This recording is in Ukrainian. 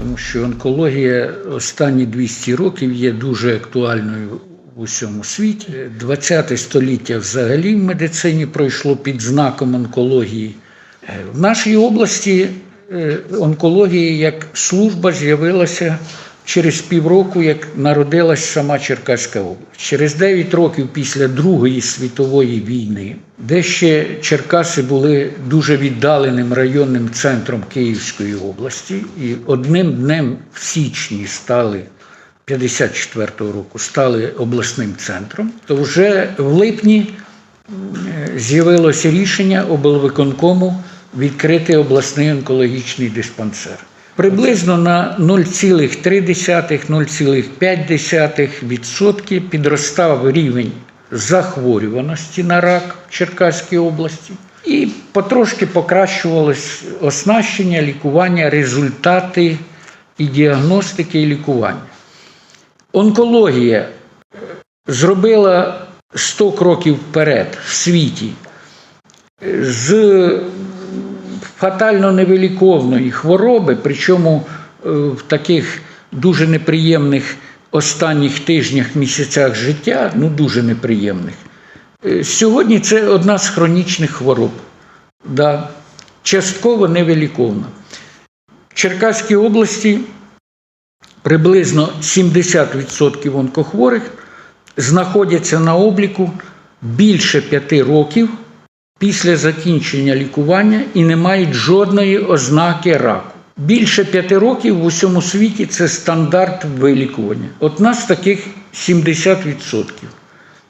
тому що онкологія останні 200 років є дуже актуальною в усьому світі. 20 століття взагалі в медицині пройшло під знаком онкології. В нашій області е, онкологія як служба з'явилася через півроку, як народилась сама Черкаська область. Через 9 років після Другої світової війни, де ще Черкаси були дуже віддаленим районним центром Київської області, і одним днем в січні стали 54-го року стали обласним центром, то вже в липні е, з'явилося рішення облвиконкому відкрити обласний онкологічний диспансер. Приблизно на 0,3-0,5% підростав рівень захворюваності на рак в Черкаській області. І потрошки покращувалось оснащення, лікування, результати і діагностики і лікування. Онкологія зробила 100 кроків вперед в світі з фатально невиліковної хвороби, причому е, в таких дуже неприємних останніх тижнях, місяцях життя, ну дуже неприємних. Е, Сьогодні це одна з хронічних хвороб, да, частково невиліковна. В Черкаській області приблизно 70% онкохворих знаходяться на обліку більше 5 років після закінчення лікування і не мають жодної ознаки раку. Більше п'яти років в усьому світі це стандарт вилікування. От нас таких 70%.